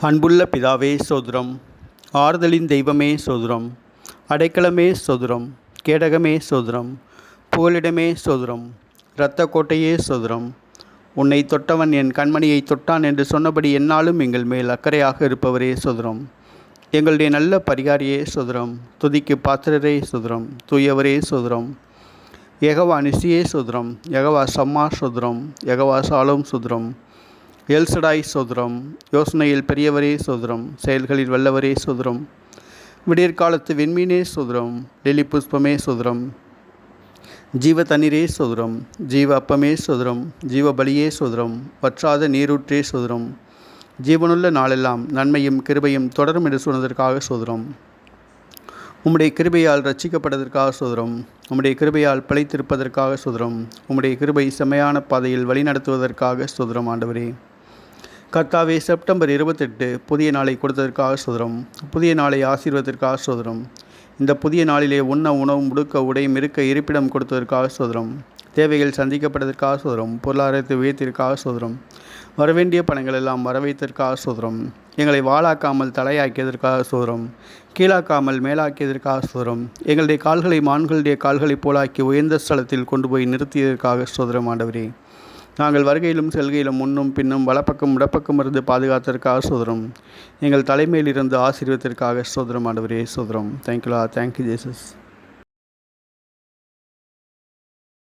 அன்புள்ள பிதாவே சோதுரம். ஆறுதலின் தெய்வமே சோதுரம். அடைக்கலமே சோதுரம். கேடகமே சோதுரம். புகலிடமே சோதுரம். இரத்த கோட்டையே சோதுரம். உன்னை தொட்டவன் என் கண்மணியை தொட்டான் என்று சொன்னபடி என்னாலும் எங்கள் மேல் அக்கறையாக இருப்பவரே சோதுரம். எங்களுடைய நல்ல பரிகாரியே சோதுரம். துதிக்கு பாத்திரரே சோதுரம். தூயவரே சோதுரம். யகவா நிசியே சோதுரம். யகவா சம்மா சுதுரம். யகவா சாலும் சுதுரம். எல்சடாய் சோதரம் யோசனையில் பெரியவரே சோதரம் செயல்களில் வல்லவரே சோதரம் விடியற்காலத்து வெண்மீனே சோதரம் டெல்லி புஷ்பமே சோதரம் ஜீவ தண்ணீரே சோதரம் ஜீவ அப்பமே சோதரம் ஜீவ பலியே சோதரம் வற்றாத நீரூற்றே சோதரம் ஜீவனுள்ள நாளெல்லாம் நன்மையும் கிருபையும் தொடரும் என்று சொன்னதற்காக சோதரம். உம்முடைய கிருபையால் ரட்சிக்கப்பட்டதற்காக சோதரம் உம்முடைய கிருபையால் பிழைத்திருப்பதற்காக சோதரம் உம்முடைய கிருபை செம்மையான பாதையில் வழிநடத்துவதற்காக சோதரம் ஆண்டவரே. கர்த்தாவே செப்டம்பர் இருபத்தெட்டு புதிய நாளை கொடுத்ததற்காக சோதரம் புதிய நாளை ஆசீர்வதற்காக சோதரம் இந்த புதிய நாளிலே உண்ண உணவு முடுக்க உடை மிருக்க இருப்பிடம் கொடுத்ததற்காக சோதரம் தேவைகள் சந்திக்கப்பட்டதற்காக சோதரம் பொருளாதாரத்தை உயர்த்திற்காக சோதரம் வரவேண்டிய பணங்கள் எல்லாம் வரவைத்ததற்காக சோதரம் எங்களை வாழாக்காமல் தலையாக்கியதற்காக சோதரம் கீழாக்காமல் மேலாக்கியதற்காக சோதரம் எங்களுடைய கால்களை மான்களுடைய கால்களைப் போலாக்கி உயர்ந்த ஸ்தலத்தில் கொண்டு போய் நிறுத்தியதற்காக சோதரம் ஆண்டவரே. நாங்கள் வருகையிலும் செல்கையிலும் முன்னும் பின்னும் வலப்பக்கம் இடப்பக்கம் இருந்து பாதுகாத்ததற்காக சோதரம் எங்கள் தலைமையில் இருந்து ஆசீர்வத்திற்காக சோதரம் ஆண்டவரே சோதரம் தேங்க்யூலா தேங்க்யூ ஜேசஸ்